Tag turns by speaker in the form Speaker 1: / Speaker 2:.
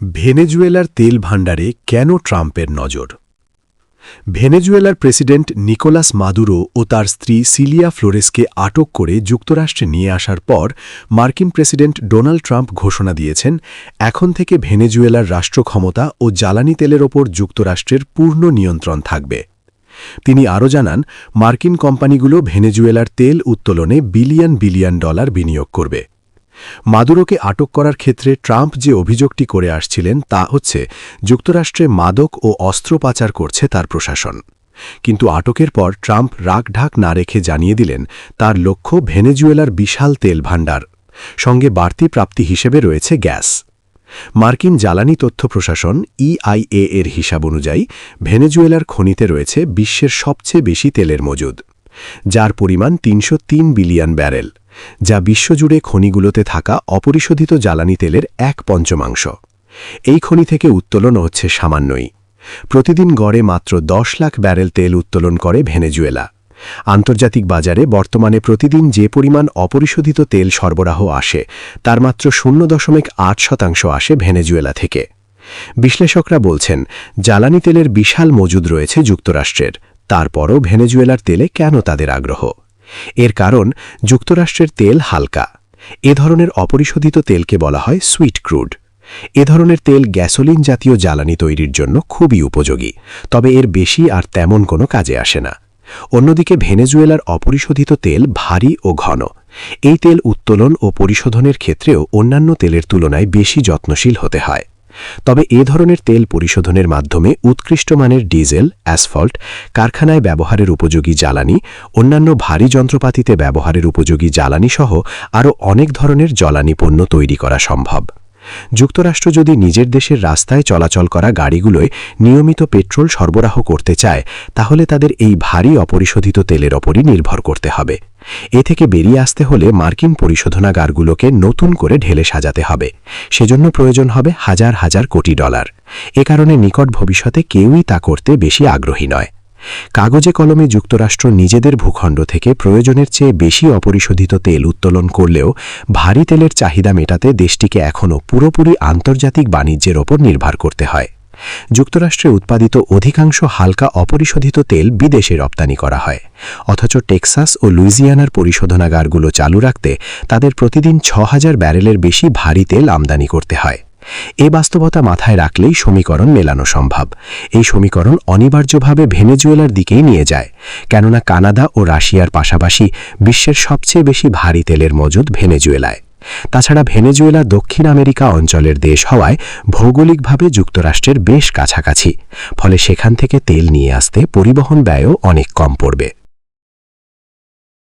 Speaker 1: ভেনেজুয়েলার তেল ভাণ্ডারে কেন ট্রাম্পের নজর? ভেনেজুয়েলার প্রেসিডেন্ট নিকোলাস মাদুরো ও তার স্ত্রী সিলিয়া ফ্লোরেসকে আটক করে যুক্তরাষ্ট্রে নিয়ে আসার পর মার্কিন প্রেসিডেন্ট ডোনাল্ড ট্রাম্প ঘোষণা দিয়েছেন, এখন থেকে ভেনেজুয়েলার রাষ্ট্র ক্ষমতা ও জ্বালানি তেলের ওপর যুক্তরাষ্ট্রের পূর্ণ নিয়ন্ত্রণ থাকবে। তিনি আরও জানান, মার্কিন কোম্পানিগুলো ভেনেজুয়েলার তেল উত্তোলনে বিলিয়ন বিলিয়ন ডলার বিনিয়োগ করবে। মাদুরোকে আটক করার ক্ষেত্রে ট্রাম্প যে অভিযোগটি করে আসছিলেন তা হচ্ছে, যুক্তরাষ্ট্রে মাদক ও অস্ত্র পাচার করছে তার প্রশাসন। কিন্তু আটকের পর ট্রাম্প রাগঢাক না রেখে জানিয়ে দিলেন, তার লক্ষ্য ভেনেজুয়েলার বিশাল তেল ভাণ্ডার। সঙ্গে বাড়তি প্রাপ্তি হিসেবে রয়েছে গ্যাস। মার্কিন জ্বালানি তথ্য প্রশাসন ইআইএ এর হিসাব অনুযায়ী, ভেনেজুয়েলার খনিতে রয়েছে বিশ্বের সবচেয়ে বেশি তেলের মজুদ। যার পরিমাণ তিনশো তিন বিলিয়ন ব্যারেল, যা বিশ্বজুড়ে খনিগুলোতে থাকা অপরিশোধিত জ্বালানি তেলের এক পঞ্চমাংশ। এই খনি থেকে উত্তোলন হচ্ছে সামান্যই। প্রতিদিন গড়ে মাত্র দশ লাখ ব্যারেল তেল উত্তোলন করে ভেনেজুয়েলা। আন্তর্জাতিক বাজারে বর্তমানে প্রতিদিন যে পরিমাণ অপরিশোধিত তেল সরবরাহ আসে, তার মাত্র শূন্য দশমিক আট শতাংশ আসে ভেনেজুয়েলা থেকে। বিশ্লেষকরা বলছেন, জ্বালানি তেলের বিশাল মজুদ রয়েছে যুক্তরাষ্ট্রের তারপরও ভেনেজুয়েলার তেলে কেন তাদের আগ্রহ? এর কারণ, যুক্তরাষ্ট্রের তেল হালকা। এ ধরনের অপরিশোধিত তেলকে বলা হয় সুইট ক্রুড। এ ধরনের তেল গ্যাসোলিন জাতীয় জ্বালানি তৈরির জন্য খুবই উপযোগী, তবে এর বেশি আর তেমন কোনো কাজে আসে না। অন্যদিকে ভেনেজুয়েলার অপরিশোধিত তেল ভারী ও ঘন। এই তেল উত্তোলন ও পরিশোধনের ক্ষেত্রেও অন্যান্য তেলের তুলনায় বেশি যত্নশীল হতে হয়। তবে এ ধরনের তেল পরিশোধনের মাধ্যমে উৎকৃষ্ট মানের ডিজেল, অ্যাসফল্ট, কারখানায় ব্যবহারের উপযোগী জ্বালানি, অন্যান্য ভারী যন্ত্রপাতিতে ব্যবহারের উপযোগী জ্বালানি সহ আরও অনেক ধরনের জ্বালানি পণ্য তৈরি করা সম্ভব। যুক্তরাষ্ট্র যদি নিজের দেশের রাস্তায় চলাচল করা গাড়িগুলোয় নিয়মিত পেট্রোল সরবরাহ করতে চায়, তাহলে তাদের এই ভারী অপরিশোধিত তেলের ওপরই নির্ভর করতে হবে। এ থেকে বেরিয়ে আসতে হলে মার্কিন পরিশোধনাগারগুলোকে নতুন করে ঢেলে সাজাতে হবে। সেজন্য প্রয়োজন হবে হাজার হাজার কোটি ডলার। এ কারণে নিকট ভবিষ্যতে কেউই তা করতে বেশি আগ্রহী নয়। কাগজে কলমে যুক্তরাষ্ট্র নিজেদের ভূখণ্ড থেকে প্রয়োজনের চেয়ে বেশি অপরিশোধিত তেল উত্তোলন করলেও ভারী তেলের চাহিদা মেটাতে দেশটিকে এখনও পুরোপুরি আন্তর্জাতিক বাণিজ্যের ওপর নির্ভর করতে হয়। যুক্তরাষ্ট্রে উৎপাদিত অধিকাংশ হালকা অপরিশোধিত তেল বিদেশে রপ্তানি করা হয়। অথচ টেক্সাস ও লুইজিয়ানার পরিশোধনাগারগুলো চালু রাখতে তাদের প্রতিদিন ছ হাজার ব্যারেলের বেশি ভারী তেল আমদানি করতে হয়। এ বাস্তবতা মাথায় রাখলেই সমীকরণ মেলানো সম্ভব। এই সমীকরণ অনিবার্যভাবে ভেনেজুয়েলার দিকেই নিয়ে যায়, কেননা কানাডা ও রাশিয়ার পাশাপাশি বিশ্বের সবচেয়ে বেশি ভারী তেলের মজুদ ভেনেজুয়েলায়। তাছাড়া ভেনেজুয়েলা দক্ষিণ আমেরিকা অঞ্চলের দেশ হওয়ায় ভৌগোলিকভাবে যুক্তরাষ্ট্রের বেশ কাছাকাছি, ফলে সেখান থেকে তেল নিয়ে আসতে পরিবহন ব্যয়ও অনেক কম পড়বে।